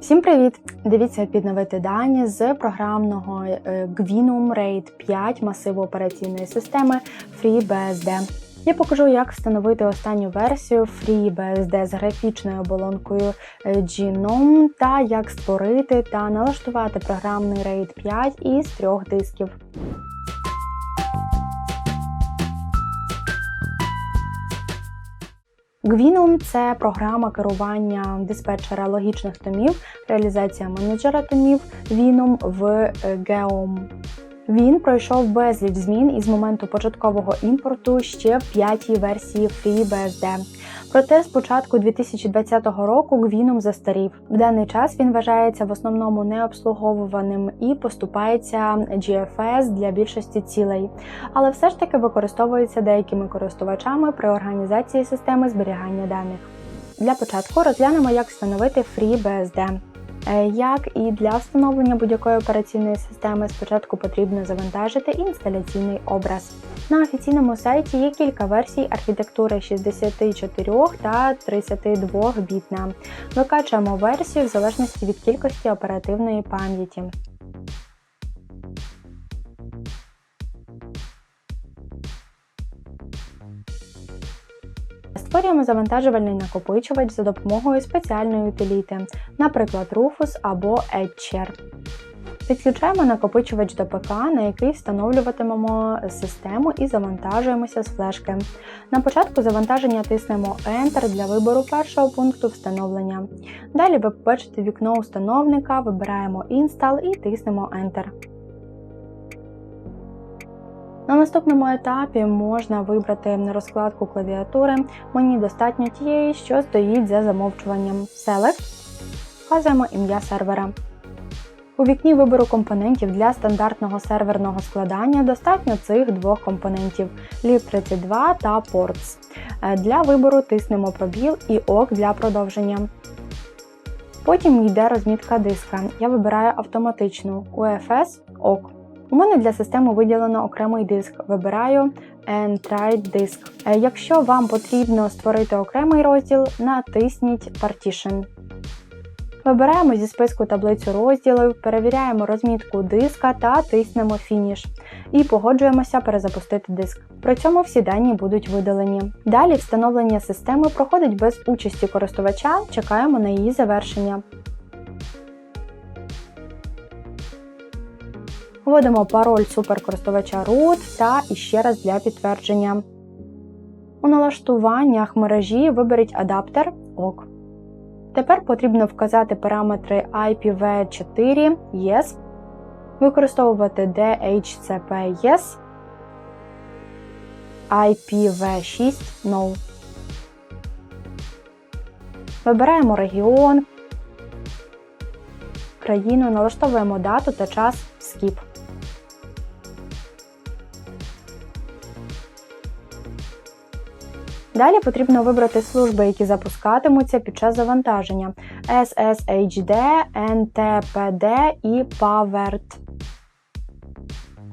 Всім привіт! Дивіться підновити дані з програмного е, Gvinum RAID 5 масиву операційної системи FreeBSD. Я покажу, як встановити останню версію FreeBSD з графічною оболонкою е, Genome та як створити та налаштувати програмний RAID 5 із трьох дисків. Gvinum – це програма керування диспетчера логічних томів, реалізація менеджера томів віном в Geom. Він пройшов безліч змін із моменту початкового імпорту ще в п'ятій версії FreeBSD. Проте з початку 2020 року Gvinum застарів. В даний час він вважається в основному необслуговуваним і поступається GFS для більшості цілей, але все ж таки використовується деякими користувачами при організації системи зберігання даних. Для початку розглянемо, як встановити FreeBSD. Е, як і для встановлення будь-якої операційної системи, спочатку потрібно завантажити інсталяційний образ. На офіційному сайті є кілька версій архітектури 64 та 32 бітна. Викачуємо версію в залежності від кількості оперативної пам'яті. Створюємо завантажувальний накопичувач за допомогою спеціальної утиліти, наприклад, Rufus або Etcher. Підключаємо накопичувач до ПК, на який встановлюватимемо систему і завантажуємося з флешки. На початку завантаження тиснемо Enter для вибору першого пункту встановлення. Далі ви побачите вікно установника, вибираємо Install і тиснемо Enter. На наступному етапі можна вибрати розкладку клавіатури. Мені достатньо тієї, що стоїть за замовчуванням Select. Вказуємо ім'я сервера. У вікні вибору компонентів для стандартного серверного складання достатньо цих двох компонентів lib32 та ports. Е, для вибору тиснемо пробіл і ОК для продовження. Потім йде розмітка диска. Я вибираю автоматичну UFS ОК. У мене для системи виділено окремий диск. Вибираю Entride Disk. Е, якщо вам потрібно створити окремий розділ, натисніть Partition. Вибираємо зі списку таблицю розділів, перевіряємо розмітку диска та тиснемо Finish. І погоджуємося перезапустити диск. При цьому всі дані будуть видалені. Далі встановлення системи проходить без участі користувача, чекаємо на її завершення. Вводимо пароль суперкористувача root та іще раз для підтвердження. У налаштуваннях мережі виберіть адаптер ОК. Тепер потрібно вказати параметри IPv4 Yes, використовувати DHCP Yes, IPv6 No. Вибираємо регіон, країну, налаштовуємо дату та час Skip. Далі потрібно вибрати служби, які запускатимуться під час завантаження SSHD, NTPD і PAVERT.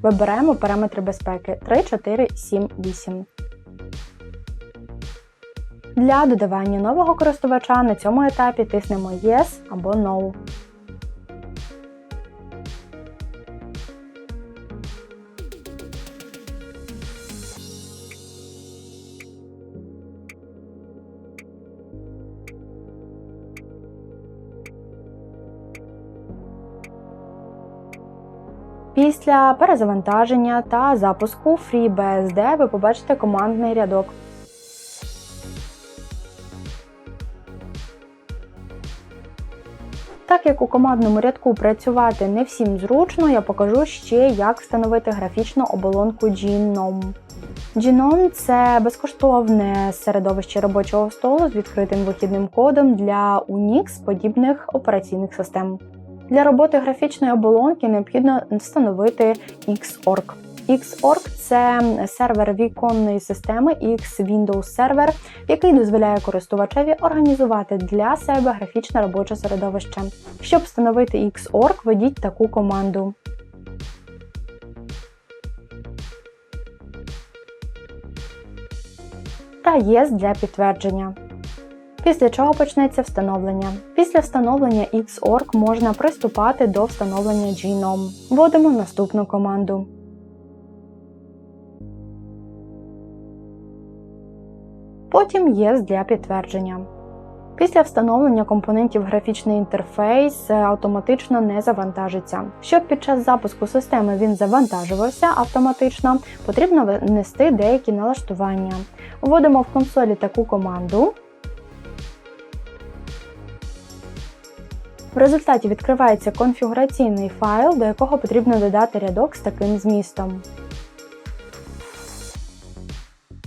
Вибираємо параметри безпеки 3, 4, 7, 8. Для додавання нового користувача на цьому етапі тиснемо Yes або No. Після перезавантаження та запуску FreeBSD ви побачите командний рядок. Так як у командному рядку працювати не всім зручно, я покажу ще, як встановити графічну оболонку Genome. Genome – це безкоштовне середовище робочого столу з відкритим вихідним кодом для Unix подібних операційних систем. Для роботи графічної оболонки необхідно встановити Xorg. Xorg – це сервер віконної системи X-Windows сервер, який дозволяє користувачеві організувати для себе графічне робоче середовище. Щоб встановити Xorg, введіть таку команду. Та Yes для підтвердження. Після чого почнеться встановлення. Після встановлення Xorg можна приступати до встановлення Genome. Вводимо наступну команду. Потім Yes для підтвердження. Після встановлення компонентів графічний інтерфейс автоматично не завантажиться. Щоб під час запуску системи він завантажувався автоматично, потрібно внести деякі налаштування. Вводимо в консолі таку команду. В результаті відкривається конфігураційний файл, до якого потрібно додати рядок з таким змістом.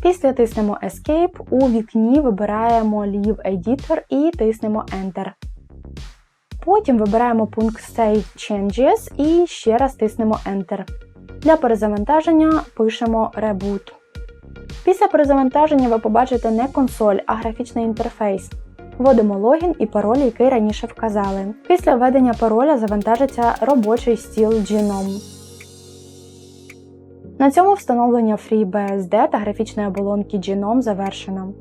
Після тиснемо Escape, у вікні вибираємо Leave Editor і тиснемо Enter. Потім вибираємо пункт Save Changes і ще раз тиснемо Enter. Для перезавантаження пишемо Reboot. Після перезавантаження ви побачите не консоль, а графічний інтерфейс. Вводимо логін і пароль, який раніше вказали. Після введення пароля завантажиться робочий стіл Genome. На цьому встановлення FreeBSD та графічної оболонки Genome завершено.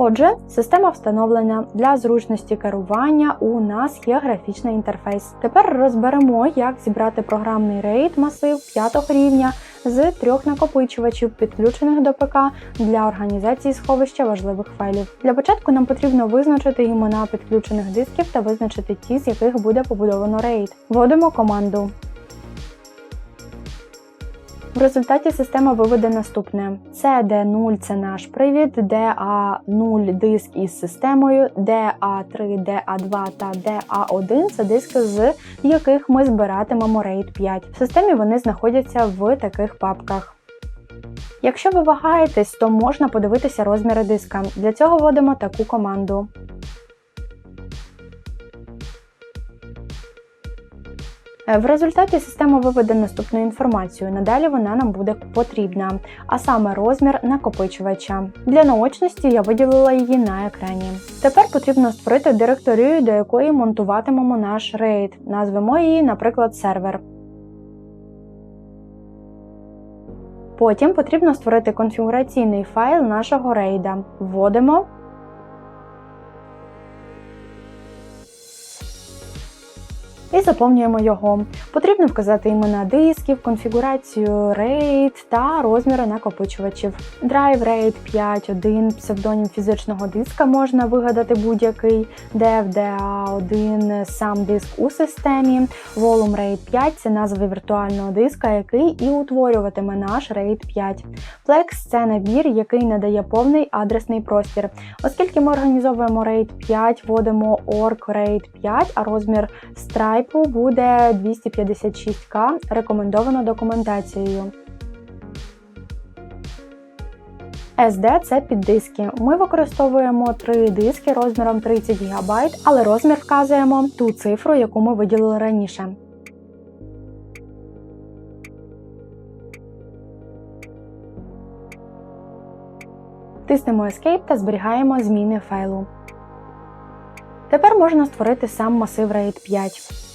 Отже, система встановлена для зручності керування у нас є графічний інтерфейс. Тепер розберемо, як зібрати програмний RAID масив 5 рівня з трьох накопичувачів, підключених до ПК для організації сховища важливих файлів. Для початку нам потрібно визначити імена підключених дисків та визначити ті, з яких буде побудовано RAID. Вводимо команду в результаті система виведе наступне: CD0 це наш привід, DA0 диск із системою, DA3, DA2 та DA1 це диски, з яких ми збиратимемо RAID 5. В системі вони знаходяться в таких папках. Якщо ви вагаєтесь, то можна подивитися розміри диска. Для цього вводимо таку команду. В результаті система виведе наступну інформацію. Надалі вона нам буде потрібна, а саме розмір накопичувача. Для наочності я виділила її на екрані. Тепер потрібно створити директорію, до якої монтуватимемо наш RAID. Назвемо її, наприклад, сервер. Потім потрібно створити конфігураційний файл нашого рейда. Вводимо і заповнюємо його. Потрібно вказати імена дисків, конфігурацію RAID та розміри накопичувачів. Drive RAID 5.1 псевдонім фізичного диска можна вигадати будь-який, DFDA1 сам диск у системі, Volume RAID 5 це назва віртуального диска, який і утворюватиме наш RAID 5. Plex це набір, який надає повний адресний простір. Оскільки ми організовуємо RAID 5, вводимо org RAID 5, а розмір Stripe тайпу буде 256К, рекомендовано документацією. SD це піддиски. Ми використовуємо три диски розміром 30 ГБ, але розмір вказуємо ту цифру, яку ми виділили раніше. Тиснемо Escape та зберігаємо зміни файлу. Тепер можна створити сам масив RAID 5.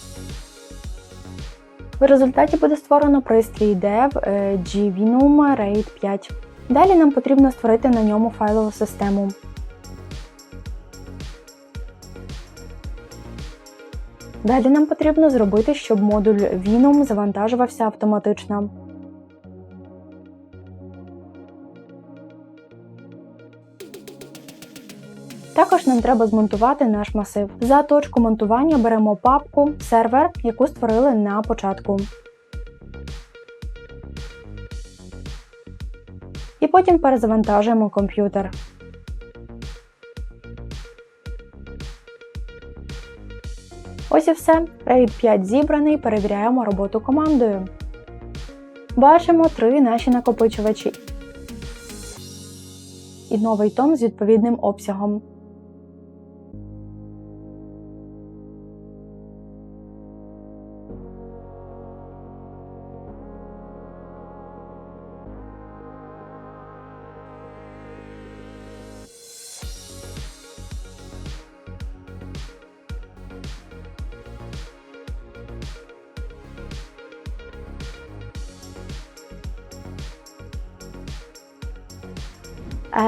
В результаті буде створено пристрій Dev е, GVNUM RAID 5. Далі нам потрібно створити на ньому файлову систему. Далі нам потрібно зробити, щоб модуль Vinum завантажувався автоматично. Також нам треба змонтувати наш масив. За точку монтування беремо папку сервер, яку створили на початку. І потім перезавантажуємо комп'ютер. Ось і все. RAID 5 зібраний, перевіряємо роботу командою. Бачимо три наші накопичувачі і новий том з відповідним обсягом.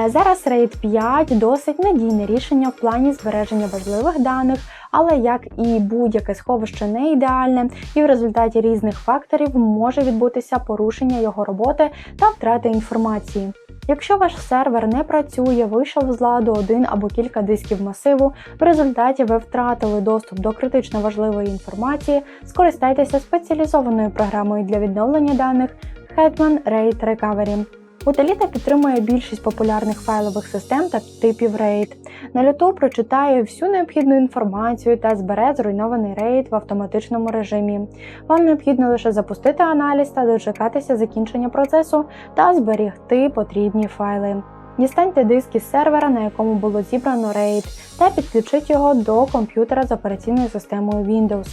Зараз RAID 5 досить надійне рішення в плані збереження важливих даних, але як і будь-яке сховище не ідеальне, і в результаті різних факторів може відбутися порушення його роботи та втрати інформації. Якщо ваш сервер не працює, вийшов з ладу один або кілька дисків масиву, в результаті ви втратили доступ до критично важливої інформації, скористайтеся спеціалізованою програмою для відновлення даних Hetman RAID Recovery. Утиліта підтримує більшість популярних файлових систем та типів RAID. На люту прочитає всю необхідну інформацію та збере зруйнований RAID в автоматичному режимі. Вам необхідно лише запустити аналіз та дочекатися закінчення процесу та зберігти потрібні файли. Дістаньте диск із сервера, на якому було зібрано RAID, та підключіть його до комп'ютера з операційною системою Windows.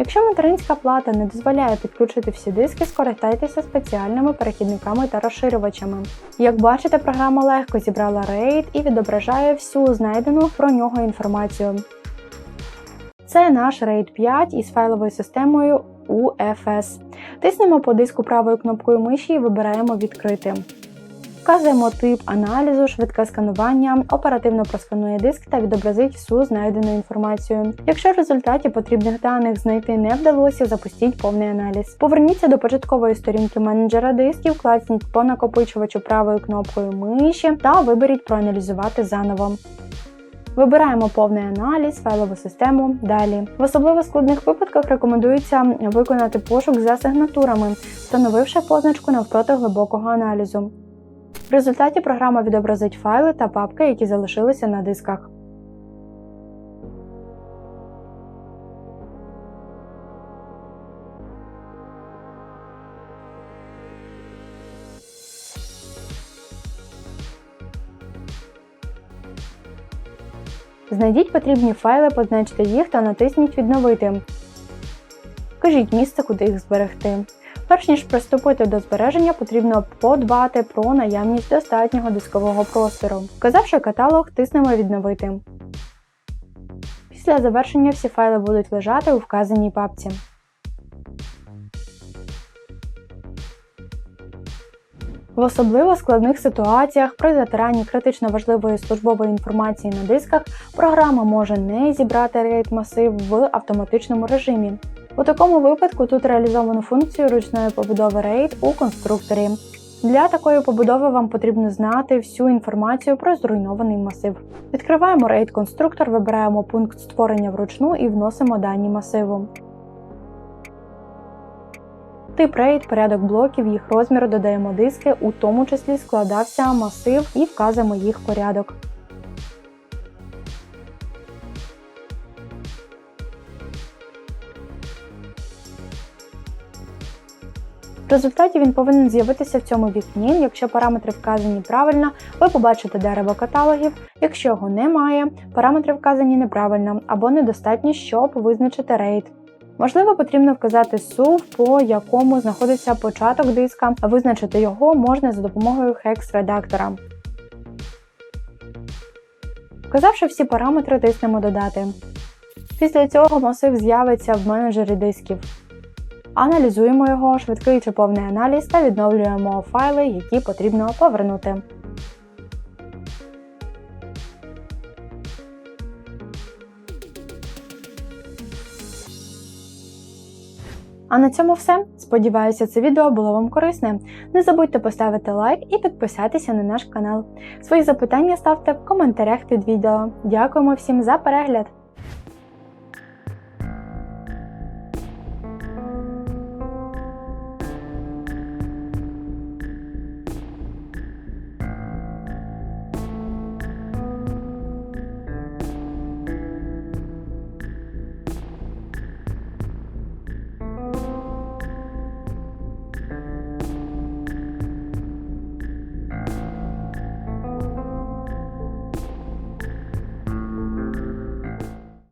Якщо материнська плата не дозволяє підключити всі диски, скористайтеся спеціальними перехідниками та розширювачами. Як бачите, програма легко зібрала RAID і відображає всю знайдену про нього інформацію. Це наш RAID 5 із файловою системою UFS. Тиснемо по диску правою кнопкою миші і вибираємо Відкрити. Вказуємо тип аналізу, швидке сканування, оперативно просканує диск та відобразить всю знайдену інформацію. Якщо в результаті потрібних даних знайти не вдалося, запустіть повний аналіз. Поверніться до початкової сторінки менеджера дисків, класніть по накопичувачу правою кнопкою миші та виберіть проаналізувати заново. Вибираємо повний аналіз, файлову систему. Далі. В особливо складних випадках рекомендується виконати пошук за сигнатурами, встановивши позначку навпроти глибокого аналізу. В результаті програма відобразить файли та папки, які залишилися на дисках. Знайдіть потрібні файли, позначте їх та натисніть Відновити. Вкажіть місце, куди їх зберегти. Перш ніж приступити до збереження, потрібно подбати про наявність достатнього дискового простору. Вказавши каталог, тиснемо Відновити. Після завершення всі файли будуть лежати у вказаній папці. В особливо складних ситуаціях при затиранні критично важливої службової інформації на дисках програма може не зібрати RAID масив в автоматичному режимі. У такому випадку тут реалізовано функцію ручної побудови RAID у конструкторі. Для такої побудови вам потрібно знати всю інформацію про зруйнований масив. Відкриваємо RAID конструктор, вибираємо пункт створення вручну і вносимо дані масиву. Тип RAID, порядок блоків, їх розмір, додаємо диски, у тому числі складався масив і вказуємо їх порядок. В результаті він повинен з'явитися в цьому вікні. Якщо параметри вказані правильно, ви побачите дерево каталогів. Якщо його немає, параметри вказані неправильно або недостатні, щоб визначити RAID. Можливо, потрібно вказати SUV, по якому знаходиться початок диска, визначити його можна за допомогою hex-редактора. Вказавши всі параметри, тиснемо Додати. Після цього масив з'явиться в менеджері дисків. Аналізуємо його, швидкий чи повний аналіз та відновлюємо файли, які потрібно повернути. А на цьому все. Сподіваюся, це відео було вам корисне. Не забудьте поставити лайк і підписатися на наш канал. Свої запитання ставте в коментарях під відео. Дякуємо всім за перегляд!